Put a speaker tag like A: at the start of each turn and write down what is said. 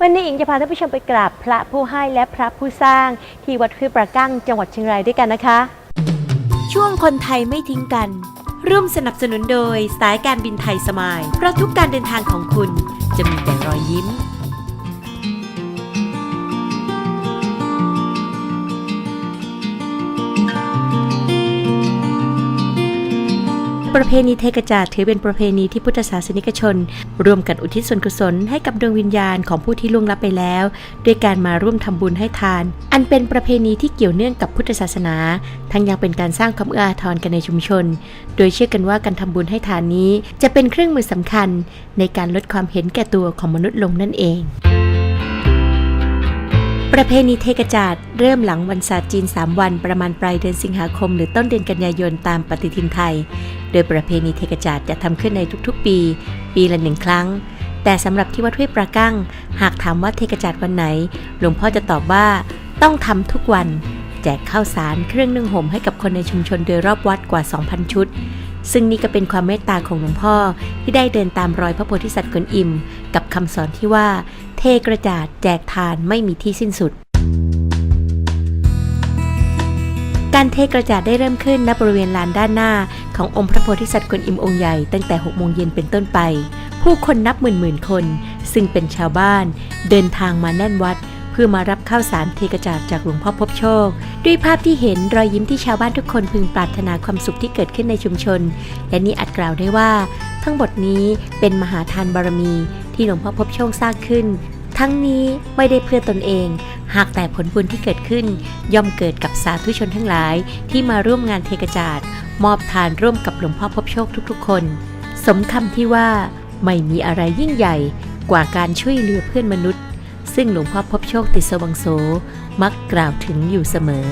A: วันนี้อิงจะพาท่านผู้ชมไปกราบพระผู้ให้และพระผู้สร้าง ที่วัดคือประกั้งจังหวัดเชียงรายด้วยกันนะคะ ช่วงคนไทยไม่ทิ้งกัน ร่วมสนับสนุนโดยสายการบินไทยสมายเพราะทุกการเดินทางของคุณจะมี ประเพณีเทกระจาดถือเป็นประเพณีที่พุทธศาสนิกชน ร่วมกันอุทิศส่วนกุศลให้กับดวงวิญญาณของผู้ที่ล่วงลับไปแล้ว ด้วยการมาร่วมทำบุญให้ทาน อันเป็นประเพณีที่เกี่ยวเนื่องกับพุทธศาสนา ทั้งยังเป็นการสร้างความเอื้ออาทรกันในชุมชน โดยเชื่อกันว่าการทำบุญให้ทานนี้ จะเป็นเครื่องมือสำคัญ ในการลดความเห็นแก่ตัวของมนุษย์ลงนั่นเอง ประเพณีเทกระจาดเริ่มหลังวันศาสตร์จีน 3 วันประมาณปลายเดือนสิงหาคม หรือต้นเดือนกันยายนตามปฏิทินไทย โดยประเพณีเทกระจาดจะทำขึ้นในทุกๆ ปี ปีละหนึ่งครั้ง แต่สำหรับที่วัดห้วยปรากั้ง หากถามว่าเทกระจาดวันไหน หลวงพ่อจะตอบว่าต้องทำทุกวัน แจกข้าวสารเครื่องนึ่งห่มให้กับคนในชุมชนโดยรอบวัดกว่า 2,000 ชุดซึ่งนี่ก็เป็นความเมตตาของหลวงพ่อที่ได้เดินตามรอยพระโพธิสัตว์กวนอิม กับคำสอนที่ว่า เทกระจาดแจกทานไม่มีที่สิ้นสุด การเทกระจาดได้เริ่มขึ้นณบริเวณลานด้านหน้า ขององค์พระโพธิสัตว์กวนอิมองค์ใหญ่ตั้งแต่6โมงเย็นเป็นต้นไป ผู้คนนับหมื่นหมื่นๆคน ซึ่งเป็นชาวบ้าน เดินทางมาแน่นวัด พื่อมารับข้าวสารเทกระจาดจากหลวงพ่อพบโชค ด้วยภาพที่เห็นรอยยิ้มที่ชาวบ้านทุกคนพึงปรารถนาความสุขที่เกิดขึ้นในชุมชน และนี่อาจกล่าวได้ว่า ทั้งหมดนี้เป็นมหาทานบารมี ที่หลวงพ่อพบโชคสร้างขึ้น ทั้งนี้ไม่ได้เพื่อตนเอง หากแต่ผลบุญที่เกิดขึ้น ย่อมเกิดกับสาธุชนทั้งหลาย ที่มาร่วมงานเทกระจาดมอบทานร่วมกับหลวงพ่อพบโชคทุกๆ คน สมคำที่ว่าไม่มีอะไรยิ่งใหญ่กว่าการช่วยเหลือเพื่อนมนุษย์ ซึ่งหลวงพ่อพบโชคติสวังโสมักกล่าวถึงอยู่เสมอ